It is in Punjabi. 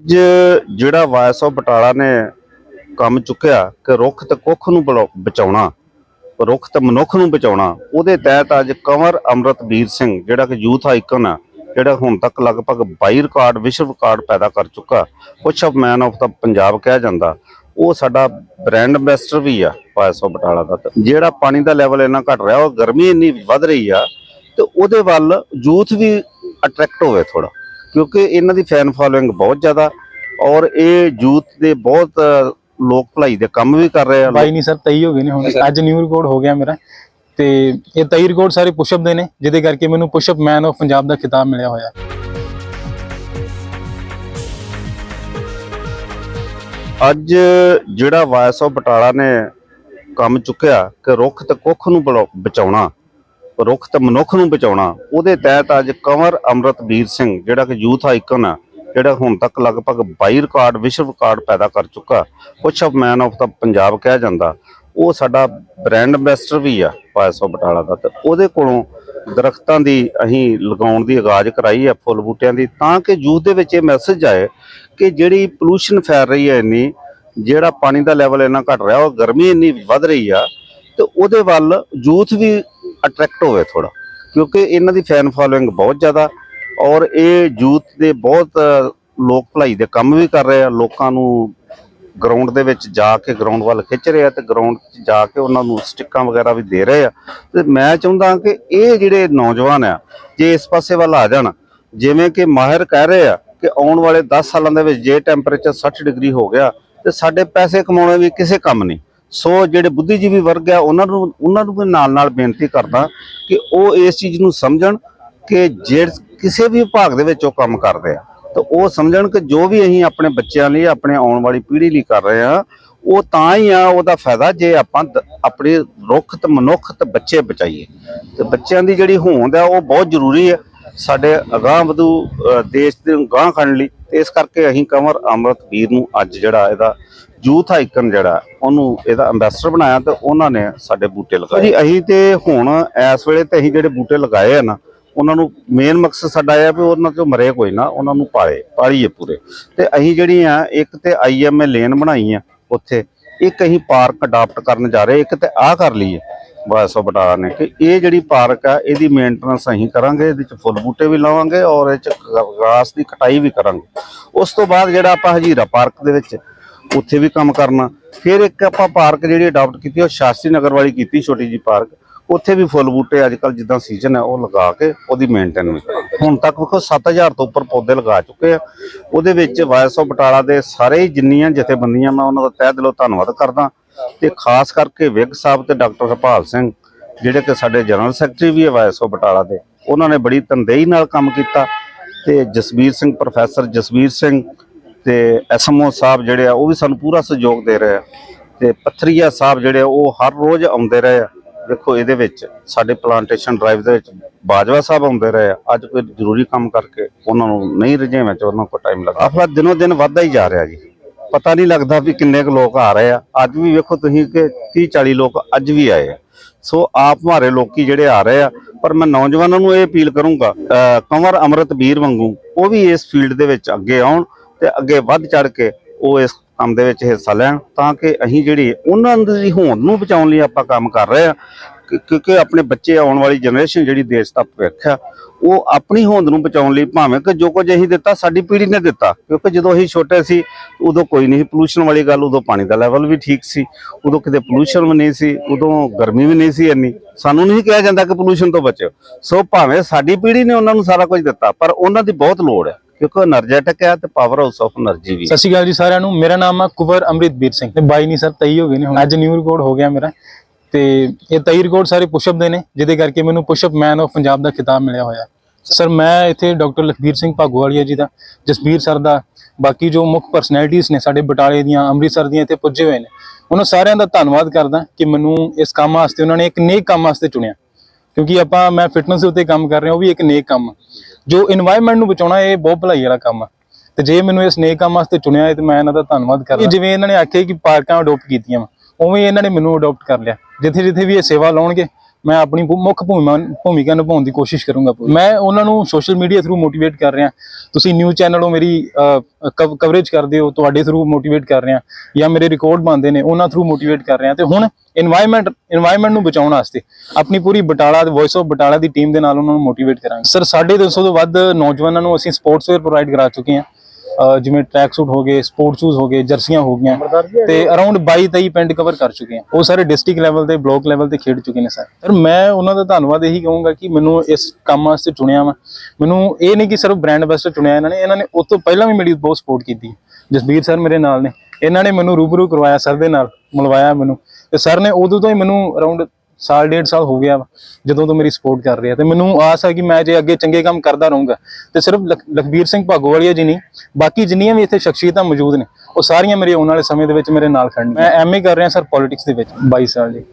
ਅੱਜ ਜਿਹੜਾ ਵਾਇਸ ਆਫ ਬਟਾਲਾ ਨੇ ਕੰਮ ਚੁੱਕਿਆ ਕਿ ਰੁੱਖ ਤੇ ਕੁੱਖ ਨੂੰ ਬਲੋ- ਬਚਾਉਣਾ, ਰੁੱਖ ਤੇ ਮਨੁੱਖ ਨੂੰ ਬਚਾਉਣਾ, ਉਹਦੇ ਤਹਿਤ ਅੱਜ ਕੰਵਰ ਅਮਰਤਵੀਰ ਸਿੰਘ, ਜਿਹੜਾ ਕਿ ਯੂਥ ਆਈਕਨ ਆ, ਜਿਹੜਾ ਹੁਣ ਤੱਕ ਲਗਭਗ 22 ਰਿਕਾਰਡ, ਵਿਸ਼ਵ ਰਿਕਾਰਡ ਪੈਦਾ ਕਰ ਚੁੱਕਾ push up man of the Punjab ਕਿਹਾ ਜਾਂਦਾ, ਉਹ ਸਾਡਾ ਬ੍ਰਾਂਡ ਐਂਬੈਸਡਰ ਵੀ ਆ ਵਾਇਸ ਆਫ ਬਟਾਲਾ ਦਾ ਤੇ ਜਿਹੜਾ ਪਾਣੀ ਦਾ ਲੈਵਲ ਇੰਨਾ ਘਟ ਰਿਹਾ, ਉਹ ਗਰਮੀ ਇੰਨੀ ਵੱਧ ਰਹੀ ਆ, ਤੇ ਉਹਦੇ ਵੱਲ ਯੂਥ ਵੀ ਅਟਰੈਕਟ ਹੋਵੇ ਥੋੜਾ ਕਿਉਂਕਿ ਇਹਨਾਂ ਦੀ ਫੈਨ ਫਾਲੋਇੰਗ ਬਹੁਤ ਜ਼ਿਆਦਾ ਔਰ ਇਹ ਯੂਥ ਦੇ ਬਹੁਤ ਲੋਕ ਭਲਾਈ ਦੇ ਕੰਮ ਵੀ ਕਰ ਰਹੇ ਆ। ਬਾਈ ਨਹੀਂ ਸਰ 23 ਹੋ ਗਏ ਨੇ ਹੁਣ। ਅੱਜ ਨਿਊ ਰਿਕਾਰਡ ਹੋ ਗਿਆ ਮੇਰਾ। ਤੇ ਇਹ 23 ਰਿਕਾਰਡ ਸਾਰੇ ਪੁਸ਼ਅਪ ਦੇ ਨੇ ਜਿਹਦੇ ਕਰਕੇ ਮੈਨੂੰ push up man of Punjab ਦਾ ਖਿਤਾਬ ਮਿਲਿਆ ਹੋਇਆ। ਅੱਜ ਜਿਹੜਾ ਵਾਇਸ ਆਫ ਬਟਾਲਾ ਨੇ ਕੰਮ ਚੁੱਕਿਆ ਕਿ ਰੁੱਖ ਤੇ ਕੁੱਖ ਨੂੰ ਬਚਾਉਣਾ ਰੁੱਖ ਤੇ ਮਨੁੱਖ ਨੂੰ ਬਚਾਉਣਾ, ਉਹਦੇ ਤਹਿਤ ਅੱਜ ਕੰਵਰ ਅਮਰਤਵੀਰ ਸਿੰਘ, ਜਿਹੜਾ ਕਿ ਯੂਥ ਆਈਕਨ ਆ ਜਿਹੜਾ ਹੁਣ ਤੱਕ ਲਗਭਗ 22 ਰਿਕਾਰਡ, ਵਿਸ਼ਵ ਰਿਕਾਰਡ ਪੈਦਾ ਕਰ ਚੁੱਕਾ ਕੁਛ up man of the Punjab ਕਿਹਾ ਜਾਂਦਾ। ਉਹ ਸਾਡਾ ਬ੍ਰਾਂਡ ਐਂਬੈਸਡਰ ਵੀ ਆ ਵਾਇਸ ਆਫ ਬਟਾਲਾ ਦਾ, ਤੇ ਉਹਦੇ ਕੋਲੋਂ ਦਰਖਤਾਂ ਦੀ ਅਸੀਂ ਲਗਾਉਣ ਦੀ ਆਗਾਜ਼ ਕਰਾਈ ਆ ਫੁੱਲ ਬੂਟਿਆਂ ਦੀ, ਤਾਂ ਕਿ ਯੂਥ ਦੇ ਵਿੱਚ ਇਹ ਮੈਸੇਜ ਆਏ ਕਿ ਜਿਹੜੀ ਪੋਲੂਸ਼ਨ ਫੈਲ ਰਹੀ ਹੈ ਇੰਨੀ, ਜਿਹੜਾ ਪਾਣੀ ਦਾ ਲੈਵਲ ਇੰਨਾ ਘਟ ਰਿਹਾ, ਉਹ ਗਰਮੀ ਇੰਨੀ ਵੱਧ ਰਹੀ ਆ, ਤੇ ਉਹਦੇ ਵੱਲ ਯੂਥ ਵੀ ਅਟਰੈਕਟ ਹੋਵੇ ਥੋੜਾ ਕਿਉਂਕਿ ਇਹਨਾਂ ਦੀ ਫੈਨ ਫਾਲੋਇੰਗ ਬਹੁਤ ਜ਼ਿਆਦਾ ਔਰ ਇਹ ਯੂਥ ਦੇ ਬਹੁਤ ਲੋਕ ਭਲਾਈ ਦੇ ਕੰਮ ਵੀ ਕਰ ਰਹੇ ਆ। ਲੋਕਾਂ ਨੂੰ ਗਰਾਊਂਡ ਦੇ ਵਿੱਚ ਜਾ ਕੇ ਗਰਾਊਂਡ ਵੱਲ ਖਿੱਚ ਰਹੇ ਆ ਤੇ ਗਰਾਊਂਡ 'ਚ ਜਾ ਕੇ ਉਹਨਾਂ ਨੂੰ ਸਟਿੱਕਾਂ ਵਗੈਰਾ ਵੀ ਦੇ ਰਹੇ ਆ। ਤੇ ਮੈਂ ਚਾਹੁੰਦਾ ਕਿ ਇਹ ਜਿਹੜੇ ਨੌਜਵਾਨ ਆ, ਜੇ ਇਸ ਪਾਸੇ ਵੱਲ ਆ ਜਾਣ, ਜਿਵੇਂ ਕਿ ਮਾਹਿਰ ਕਹਿ ਰਹੇ ਆ ਕਿ ਆਉਣ ਵਾਲੇ 10 ਸਾਲਾਂ ਦੇ ਵਿੱਚ ਜੇ ਟੈਂਪਰੇਚਰ 60 ਡਿਗਰੀ ਹੋ ਗਿਆ ਤੇ ਸਾਡੇ ਪੈਸੇ ਕਮਾਉਣੇ ਵੀ ਕਿਸੇ ਕੰਮ ਨਹੀਂ। ਸੋ ਜਿਹੜੇ ਬੁੱਧੀਜੀਵੀ ਵਰਗ ਆ ਉਹਨਾਂ ਨੂੰ ਉਹਨਾਂ ਨੂੰ ਵੀ ਨਾਲ-ਨਾਲ ਬੇਨਤੀ ਕਰਦਾ ਕਿ ਉਹ ਇਸ ਚੀਜ਼ ਨੂੰ ਸਮਝਣ ਕਿ ਜੇ ਕਿਸੇ ਵੀ ਵਿਭਾਗ ਦੇ ਵਿੱਚ ਉਹ ਕੰਮ ਕਰਦੇ ਆ, ਤਾਂ ਉਹ ਸਮਝਣ ਕਿ ਜੋ ਵੀ ਅਸੀਂ ਆਪਣੇ ਬੱਚਿਆਂ ਲਈ, ਆਪਣੇ ਆਉਣ ਵਾਲੀ ਪੀੜ੍ਹੀ ਲਈ ਕਰ ਰਹੇ ਆ ਉਹ ਤਾਂ ਹੀ ਆ, ਉਹਦਾ ਫਾਇਦਾ ਜੇ ਆਪਾਂ ਦ- ਆਪਣੀ ਰੁੱਖ ਤੇ ਮਨੁੱਖ ਤੇ ਬੱਚੇ ਬਚਾਈਏ। ਤੇ ਬੱਚਿਆਂ ਦੀ ਜਿਹੜੀ ਹੋਂਦ ਆ, ਉਹ ਬਹੁਤ ਜ਼ਰੂਰੀ ਹੈ ਸਾਡੇ ਅਗਾਂਹ ਵਧੂ ਦੇਸ਼ ਦੇ ਗਾਂਹ ਖੜਨ ਲਈ, ਤੇ ਇਸ ਕਰਕੇ ਅਸੀਂ ਕੰਵਰ ਅਮਰਤਵੀਰ ਨੂੰ ਅੱਜ ਜਿਹੜਾ ਇਹਦਾ ਯੂਥ ਆਈਕਨ ਜਿਹੜਾ, ਉਹਨੂੰ ਇਹਦਾ ਐਂਬੈਸਡਰ ਬਣਾਇਆ ਤੇ ਉਹਨਾਂ ਨੇ ਸਾਡੇ ਬੂਟੇ ਲਗਾਏ। ਜੀ ਅਸੀਂ ਤੇ ਹੁਣ ਇਸ ਵੇਲੇ ਤੇ ਅਸੀਂ ਜਿਹੜੇ ਬੂਟੇ ਲਗਾਏ ਆ ਨਾ, ਉਹਨਾਂ ਨੂੰ ਮੇਨ ਮਕਸਦ ਸਾਡਾ ਇਹ ਆ ਵੀ ਉਹਨਾਂ ਤੋਂ ਮਰੇ ਕੋਈ ਨਾ, ਉਹਨਾਂ ਨੂੰ ਪਾਲੇ, ਪਾਲੀਏ ਪੂਰੇ। ਤੇ ਅਸੀਂ ਜਿਹੜੀ ਆ, ਇੱਕ ਤੇ ਆਈਐਮਏ ਲੇਨ ਬਣਾਈ ਆ ਉੱਥੇ, ਇੱਕ ਅਸੀਂ ਪਾਰਕ ਅਡਾਪਟ ਕਰਨ ਜਾ ਰਹੇ, ਇੱਕ ਤੇ ਆਹ ਕਰ ਲਈਏ। ਬਸ ਉਹ ਬਟਾਲਾ ਨੇ ਕਿ ਇਹ ਜਿਹੜੀ ਪਾਰਕ ਆ, ਇਹਦੀ ਮੇਨਟੇਨੈਂਸ ਅਸੀਂ ਕਰਾਂਗੇ, ਇਹਦੇ ਚ ਫੁੱਲ ਬੂਟੇ ਵੀ ਲਾਵਾਂਗੇ ਔਰ ਇਹ ਚ ਗਾਸ ਦੀ ਕਟਾਈ ਵੀ ਕਰਾਂਗੇ। ਉਸ ਤੋਂ ਬਾਅਦ ਜਿਹੜਾ ਆਪਾਂ ਹਜੀਰਾ ਪਾਰਕ ਦੇ ਵਿੱਚ ਉੱਥੇ ਵੀ ਕੰਮ ਕਰਨਾ। ਫਿਰ ਇੱਕ ਆਪਾਂ ਪਾਰਕ ਜਿਹੜੀ ਅਡਾਪਟ ਕੀਤੀ, ਉਹ ਸ਼ਾਸਤਰੀ ਨਗਰ ਵਾਲੀ ਕੀਤੀ, ਛੋਟੀ ਜੀ ਪਾਰਕ। ਉੱਥੇ ਵੀ ਫੁੱਲ ਬੂਟੇ ਅੱਜ ਕੱਲ ਜਿੱਦਾਂ ਸੀਜ਼ਨ ਹੈ, ਉਹ ਲਗਾ ਕੇ ਉਹਦੀ ਮੇਨਟੇਨ ਵੀ। ਹੁਣ ਤੱਕ ਵੇਖੋ 7000 ਤੋਂ ਉੱਪਰ ਪੌਦੇ ਲਗਾ ਚੁੱਕੇ ਆ। ਉਹਦੇ ਵਿੱਚ ਵਾਇਸ ਆਫ ਬਟਾਲਾ ਦੇ ਸਾਰੇ ਹੀ ਜਿੰਨੀਆਂ ਜਥੇਬੰਦੀਆਂ, ਮੈਂ ਉਹਨਾਂ ਦਾ ਤਹਿ ਦਿਲੋਂ ਧੰਨਵਾਦ ਕਰਦਾ। ਤੇ ਖਾਸ ਕਰਕੇ ਵਿਗ ਸਾਹਿਬ ਤੇ ਡਾਕਟਰ ਹਰਪਾਲ ਸਿੰਘ, ਜਿਹੜੇ ਕਿ ਸਾਡੇ ਜਨਰਲ ਸੈਕਟਰੀ ਵੀ ਹੈ ਵਾਇਸ ਆਫ ਬਟਾਲਾ ਦੇ, ਉਹਨਾਂ ਨੇ ਬੜੀ ਤਨਦੇਹੀ ਨਾਲ ਕੰਮ ਕੀਤਾ। ਤੇ ਜਸਵੀਰ ਸਿੰਘ, ਪ੍ਰੋਫੈਸਰ ਜਸਵੀਰ ਸਿੰਘ ਤੇ ਐਸਐਮਓ ਸਾਹਿਬ ਜਿਹੜੇ ਆ ਉਹ ਵੀ ਸਾਨੂੰ ਪੂਰਾ ਸਹਿਯੋਗ ਦੇ ਰਹੇ ਆ। ਤੇ ਪੱਥਰੀਆ ਸਾਹਿਬ ਜਿਹੜੇ ਆ, ਉਹ ਹਰ ਰੋਜ਼ ਆਉਂਦੇ ਰਹੇ ਆ। ਦੇਖੋ ਇਹਦੇ ਵਿੱਚ ਸਾਡੇ ਪਲਾਂਟੇਸ਼ਨ ਡਰਾਈਵ ਦੇ ਵਿੱਚ ਬਾਜਵਾ ਸਾਹਿਬ ਆਉਂਦੇ ਰਹੇ ਆ। ਅੱਜ ਕੋਈ ਜ਼ਰੂਰੀ ਕੰਮ ਕਰਕੇ ਉਹਨਾਂ ਨੂੰ ਨਹੀਂ ਰਜੇਵੇਂ ਚ ਉਹਨਾਂ ਕੋਲ ਟਾਈਮ ਲੱਗਾ ਆਖਲਾ ਦਿਨੋ ਦਿਨ ਵੱਧਦਾ ਹੀ ਜਾ ਰਿਹਾ ਜੀ। ਪਤਾ ਨਹੀਂ ਲੱਗਦਾ ਵੀ ਕਿੰਨੇ ਕੁ ਲੋਕ ਆ ਰਹੇ ਆ। ਅੱਜ ਵੀ ਵੇਖੋ ਤੁਸੀਂ ਕਿ 30 40 ਲੋਕ ਅੱਜ ਵੀ ਆਏ ਆ। ਸੋ ਆਪ ਮਾਰੇ ਲੋਕੀ ਜਿਹੜੇ ਆ ਰਹੇ ਆ ਪਰ ਮੈਂ ਨੌਜਵਾਨਾਂ ਨੂੰ ਇਹ ਅਪੀਲ ਕਰੂੰਗਾ ਕੰਵਰ ਕੰਵਰ ਅਮਰਤਵੀਰ ਵਾਂਗੂ ਉਹ ਵੀ ਇਸ ਫੀਲਡ ਦੇ ਵਿੱਚ ਅੱਗੇ ਆਉਣ। ਤੇ ਅੱਗੇ ਵੱਧ ਚੜ ਕੇ ਉਹ ਇਸ ਕੰਮ ਦੇ ਵਿੱਚ ਹਿੱਸਾ ਲੈਣ ਤਾਂ ਕਿ ਅਸੀਂ ਜਿਹੜੀ ਉਹਨਾਂ ਦੀ ਹੋਂਦ ਨੂੰ ਬਚਾਉਣ ਲਈ ਆਪਾਂ ਕੰਮ ਕਰ ਰਹੇ ਆ ਕਿ- ਕਿਉਂਕਿ ਆਪਣੇ ਬੱਚੇ ਆਉਣ ਵਾਲੀ ਜਨਰੇਸ਼ਨ ਜਿਹੜੀ ਦੇਸ਼ ਦਾ ਭਵਿੱਖ ਆ, ਉਹ ਆਪਣੀ ਹੋਂਦ ਨੂੰ ਬਚਾਉਣ ਲਈ ਭਾਵੇਂ ਕਿ ਜੋ ਕੁਝ ਅਸੀਂ ਦਿੱਤਾ, ਸਾਡੀ ਪੀੜ੍ਹੀ ਨੇ ਦਿੱਤਾ। ਕਿਉਂਕਿ ਜਦੋਂ ਅਸੀਂ ਛੋਟੇ ਸੀ, ਉਦੋਂ ਕੋਈ ਨਹੀਂ ਪੋਲੂਸ਼ਨ ਵਾਲੀ ਗੱਲ, ਉਦੋਂ ਪਾਣੀ ਦਾ ਲੈਵਲ ਵੀ ਠੀਕ ਸੀ, ਉਦੋਂ ਕਿਤੇ ਪੋਲੂਸ਼ਨ ਵੀ ਨਹੀਂ ਸੀ, ਉਦੋਂ ਗਰਮੀ ਵੀ ਨਹੀਂ ਸੀ ਇੰਨੀ। ਸਾਨੂੰ ਨਹੀਂ ਕਿਹਾ ਜਾਂਦਾ ਕਿ ਪੋਲੂਸ਼ਨ ਤੋਂ ਬਚੋ। ਸੋ ਭਾਵੇਂ ਸਾਡੀ ਪੀੜ੍ਹੀ ਨੇ ਉਹਨਾਂ ਨੂੰ ਸਾਰਾ ਕੁਝ ਦਿੱਤਾ, ਪਰ ਉਹਨਾਂ ਦੀ ਬਹੁਤ ਲੋੜ ਹੈ। ਕਿਉਂਕਿ એનર્ਜੈਟਿਕ ਹੈ ਤੇ ਪਾਵਰ ਹਾਊਸ ਆਫ એનર્ਜੀ ਵੀ ਸਤਿ ਸ਼੍ਰੀ ਜੀ ਸਾਰਿਆਂ ਨੂੰ। ਮੇਰਾ ਨਾਮ ਆ ਕੁਵਰ ਅਮਰਿਤਬੀਰ ਸਿੰਘ। ਤੇ ਬਾਈ ਨਹੀਂ ਸਰ 23 ਹੋ ਗਏ ਨੇ ਅੱਜ ਨਿਊ ਰਿਕਾਰਡ ਹੋ ਗਿਆ ਮੇਰਾ। ਤੇ ਇਹ 23 ਰਿਕਾਰਡ ਸਾਰੇ ਪੁਸ਼ਅਪ ਦੇ ਨੇ, ਜਿਹਦੇ ਕਰਕੇ ਮੈਨੂੰ push up man of Punjab ਦਾ ਖਿਤਾਬ ਮਿਲਿਆ ਹੋਇਆ। ਸਰ, ਮੈਂ ਇੱਥੇ ਡਾਕਟਰ ਲਖਬੀਰ ਸਿੰਘ ਭਾਗੋਵਾਲੀਆ ਜੀ ਦਾ, ਜਸਬੀਰ ਸਰ ਦਾ, ਬਾਕੀ ਜੋ ਮੁੱਖ ਪਰਸਨੈਲਿਟੀਆਂ ਨੇ ਸਾਡੇ ਬਟਾਲੇ ਦੀਆਂ, ਅੰਮ੍ਰਿਤਸਰ ਦੀਆਂ ਇੱਥੇ ਪੁੱਜੇ ਹੋਏ ਨੇ, ਉਹਨਾਂ ਸਾਰਿਆਂ ਦਾ ਧੰਨਵਾਦ ਕਰਦਾ ਕਿ ਮੈਨੂੰ ਇਸ ਕੰਮ ਵਾਸਤੇ, ਉਹਨਾਂ ਨੇ ਇੱਕ ਨੇਕ ਕੰਮ ਵਾਸਤੇ ਚੁਣਿਆ। ਕਿਉਂਕਿ ਆਪਾਂ, ਮੈਂ ਫਿਟਨੈਸ ਉੱਤੇ ਕੰਮ ਕਰ ਰਿਹਾ, ਉਹ ਵੀ ਇੱਕ ਨੇਕ ਕੰਮ ਜੋ এনवायरमेंट ਨੂੰ ਬਚਾਉਣਾ, ਇਹ ਬਹੁਤ ਭਲਾਈ ਵਾਲਾ ਕੰਮ ਆ। ਤੇ ਜੇ ਮੈਨੂੰ ਇਸ ਨੇਕ ਕੰਮ ਵਾਸਤੇ ਚੁਣਿਆ ਹੈ ਤੇ ਮੈਂ ਇਹਨਾਂ ਦਾ ਧੰਨਵਾਦ ਕਰਦਾ। ਜਿਵੇਂ ਇਹਨਾਂ ਨੇ ਆਖਿਆ ਕਿ ਪਾਰਕਾਂ ਅਡਾਪਟ ਕੀਤੀਆਂ ਉਵੇਂ ਇਹਨਾਂ ਨੇ ਮੈਨੂੰ ਅਡਾਪਟ ਕਰ ਲਿਆ। ਜਿੱਥੇ ਜਿੱਥੇ ਵੀ ਇਹ ਸੇਵਾ ਲਾਉਣਗੇ ਮੈਂ ਆਪਣੀ ਮੁੱਖ ਭੂਮਿਕਾ ਭੂਮਿਕਾ ਨਿਭਾਉਣ ਦੀ ਕੋਸ਼ਿਸ਼ ਕਰੂੰਗਾ ਮੈਂ ਉਹਨਾਂ ਨੂੰ ਸੋਸ਼ਲ ਮੀਡੀਆ ਥਰੂ ਮੋਟੀਵੇਟ ਕਰ ਰਿਹਾ। ਤੁਸੀਂ ਨਿਊਜ਼ ਚੈਨਲੋਂ ਮੇਰੀ ਕਵਰੇਜ ਕਰਦੇ ਹੋ, ਤੁਹਾਡੇ ਥਰੂ ਮੋਟੀਵੇਟ ਕਰ ਰਿਹਾ। ਜਾਂ ਮੇਰੇ ਰਿਕਾਰਡ ਬਣਦੇ ਨੇ, ਉਹਨਾਂ ਥਰੂ ਮੋਟੀਵੇਟ ਕਰ ਰਿਹਾ। ਤੇ ਹੁਣ এনवायरमेंट এনवायरमेंट ਨੂੰ ਬਚਾਉਣ ਵਾਸਤੇ ਆਪਣੀ ਪੂਰੀ ਬਟਾਲਾ ਵੌਇਸ ਆਫ ਬਟਾਲਾ ਦੀ ਟੀਮ ਦੇ ਨਾਲ ਉਹਨਾਂ ਨੂੰ ਮੋਟੀਵੇਟ ਕਰਾਂਗੇ। ਸਰ 250 ਤੋਂ ਵੱਧ ਨੌਜਵਾਨਾਂ ਨੂੰ ਅਸੀਂ ਸਪੋਰਟਸ ਵੇਅਰ ਪ੍ਰੋਵਾਈਡ ਕਰਾ ਚੁੱਕੇ ਹਾਂ। ਜਿਵੇਂ ਟਰੈਕ ਸੂਟ ਹੋ ਗਏ ਸਪੋਰਟ ਸ਼ੂਜ਼ ਹੋ ਗਏ ਜਰਸੀਆਂ ਹੋ ਗਈਆਂ। ਤੇ ਅਰਾਊਂਡ 22 23 ਪਿੰਡ ਕਵਰ ਕਰ ਚੁੱਕੇ ਹਾਂ। ਉਹ ਸਾਰੇ ਡਿਸਟ੍ਰਿਕਟ ਲੈਵਲ ਤੇ ਬਲਾਕ ਲੈਵਲ ਤੇ ਖੇਡ ਚੁੱਕੇ ਨੇ ਸਰ। ਸਰ ਮੈਂ ਉਹਨਾਂ ਦਾ ਧੰਨਵਾਦ ਇਹੀ ਕਹੂੰਗਾ ਕਿ ਮੈਨੂੰ ਇਸ ਕੰਮ ਵਾਸਤੇ ਚੁਣਿਆ ਵਾ। ਮੈਨੂੰ ਇਹ ਨਹੀਂ ਕਿ ਸਿਰਫ ਬ੍ਰਾਂਡ ਐਂਬੈਸਡਰ ਚੁਣਿਆ ਇਹਨਾਂ ਨੇ ਇਹਨਾਂ ਨੇ ਉਸ ਤੋਂ ਪਹਿਲਾਂ ਵੀ ਮੇਰੀ ਬਹੁਤ ਸਪੋਰਟ ਕੀਤੀ। ਜਸਬੀਰ ਸਰ ਮੇਰੇ ਨਾਲ ਨੇ। ਇਹਨਾਂ ਨੇ ਮੈਨੂੰ ਰੂਬਰੂ ਕਰਵਾਇਆ ਸਰ ਦੇ ਨਾਲ ਮਿਲਵਾਇਆ ਮੈਨੂੰ। ਤੇ ਸਰ ਨੇ ਉਦੋਂ ਤੋਂ ਹੀ ਮੈਨੂੰ ਅਰਾਊਂਡ ਸਾਲ ਡੇਢ ਸਾਲ ਹੋ ਗਿਆ ਵਾ, ਜਦੋਂ ਤੋਂ ਮੇਰੀ ਸਪੋਰਟ ਕਰ ਰਿਹਾ ਤੇ ਮੈਨੂੰ ਆਸ ਹੈ ਕਿ ਮੈਂ ਜੇ ਅੱਗੇ ਚੰਗੇ ਕੰਮ ਕਰਦਾ ਰਹੂੰਗਾ। ਤੇ ਸਿਰਫ ਲਖ- ਲਖਬੀਰ ਸਿੰਘ ਭਾਗੋਵਾਲੀਆ ਜੀ ਨਹੀਂ, ਬਾਕੀ ਜਿੰਨੀਆਂ ਵੀ ਇੱਥੇ ਸ਼ਖਸੀਅਤਾਂ ਮੌਜੂਦ ਨੇ, ਉਹ ਸਾਰੀਆਂ ਮੇਰੇ ਆਉਣ ਵਾਲੇ ਸਮੇਂ ਦੇ ਵਿੱਚ ਮੇਰੇ ਨਾਲ ਖੜਨ ਮੈਂ ਐਮਏ ਕਰ ਰਿਹਾ ਸਰ ਪੋਲਿਟਿਕਸ ਦੇ ਵਿੱਚ 22 ਸਾਲ ਜੀ।